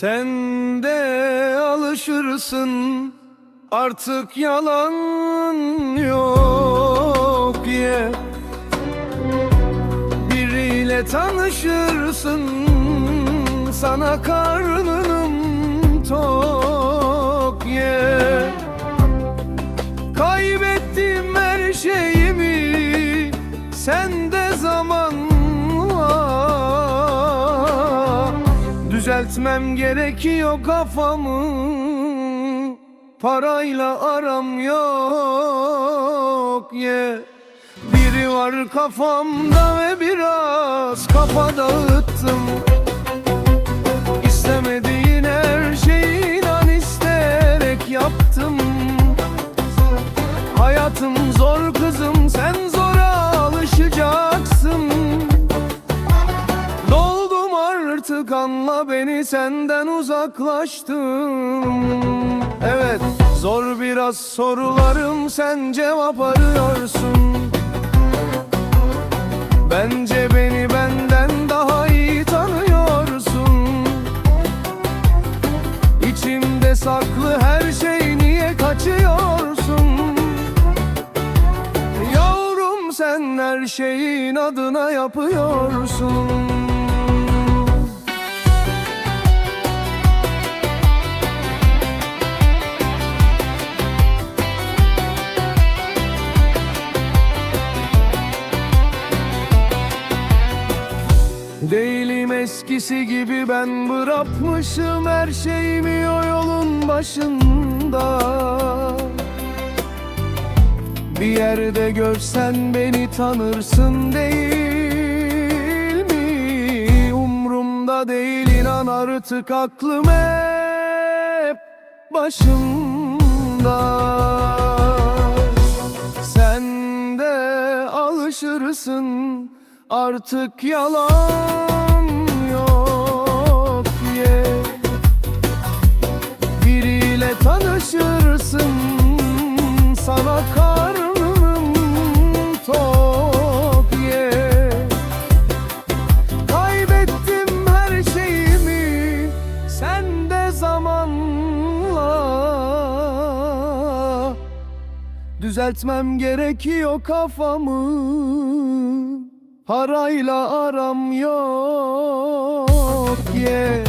Sen de alışırsın artık yalan yok ye. Biriyle tanışırsın sana karnım tok ye. Kaybettim her şeyimi sende Düzeltmem gerekiyor kafamı. Parayla aram yok ye Biri var kafamda ve biraz kafa dağıttım. İstemediğin her şeyi inan isteyerek yaptım. Hayatım zor kızım sen zora beni senden uzaklaştım Evet zor biraz sorularım sen cevap arıyorsun. Bence beni benden daha iyi tanıyorsun. İçimde saklı her şey niye kaçıyorsun? Yavrum sen her şeyin adına yapıyorsun Değilim eskisi gibi ben bırakmışım her şeyimi o yolun başında Bir yerde görsen beni tanırsın değil mi? Umrumda değil inan artık aklım hep başımda Sen de alışırsın artık yalan yok ye. Biriyle tanışırsın sana karnım tok ye. Kaybettim her şeyimi sen de zamanla. Düzeltmem gerekiyor kafamı Parayla aram yok yeah.